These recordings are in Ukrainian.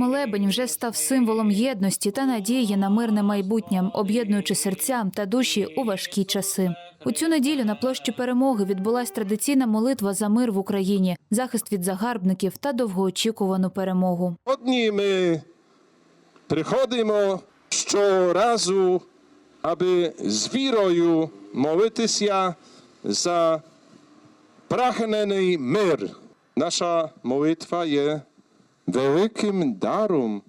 Велебень вже став символом єдності та надії на мирне майбутнє, об'єднуючи серця та душі у важкі часи. У цю неділю на площі перемоги відбулась традиційна молитва за мир в Україні, захист від загарбників та довгоочікувану перемогу. Сьогодні ми приходимо щоразу, аби з вірою молитися за прагнений мир. Наша молитва є великим даром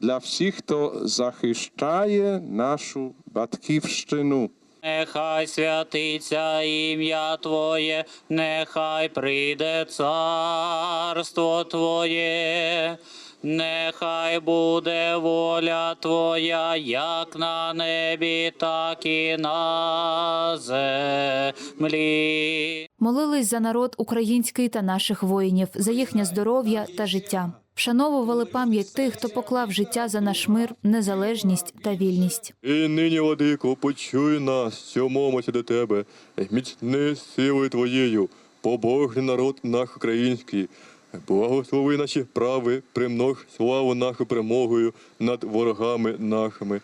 для всіх, хто захищає нашу батьківщину. Нехай святиться ім'я Твоє, нехай прийде царство Твоє, нехай буде воля Твоя, як на небі, так і на землі. Молились за народ український та наших воїнів, за їхнє здоров'я та життя. Вшановували пам'ять тих, хто поклав життя за наш мир, незалежність та вільність. І нині, владико, почуй нас, що мовимося до тебе, міцни силою твоєю, побожний народ наш український. Благослови наші прави, примнож славу нашу перемогою над ворогами нашими.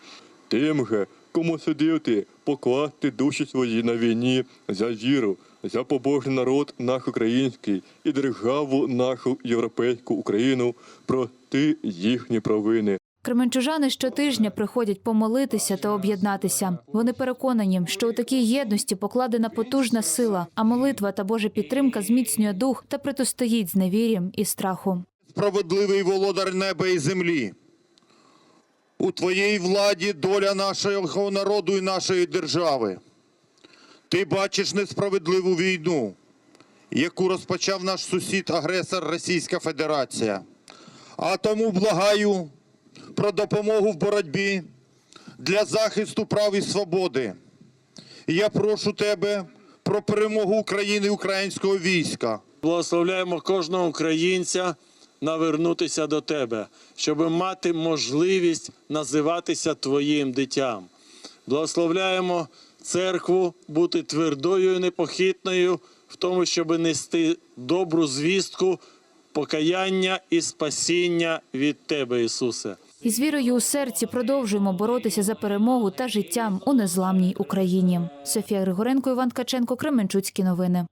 Тим же, кому судив ти, покласти душі свої на війні за віру, за побожний народ наш український і державу нашу європейську Україну, прости їхні провини. Кременчужани щотижня приходять помолитися та об'єднатися. Вони переконані, що у такій єдності покладена потужна сила, а молитва та Божа підтримка зміцнює дух та протистоїть зневір'ям і страху. справедливий володар неба і землі. У твоїй владі доля нашого народу і нашої держави. Ти бачиш несправедливу війну, яку розпочав наш сусід-агресор Російська Федерація. А тому благаю про допомогу в боротьбі для захисту прав і свободи. Я прошу тебе про перемогу України і українського війська. Благословляємо кожного українця навернутися до тебе, щоб мати можливість називатися твоїм дитям. Благословляємо церкву бути твердою і непохитною в тому, щоб нести добру звістку, покаяння і спасіння від тебе, Ісусе. І з вірою у серці продовжуємо боротися за перемогу та життям у незламній Україні. Софія Григоренко, Іван Ткаченко, Кременчуцькі новини.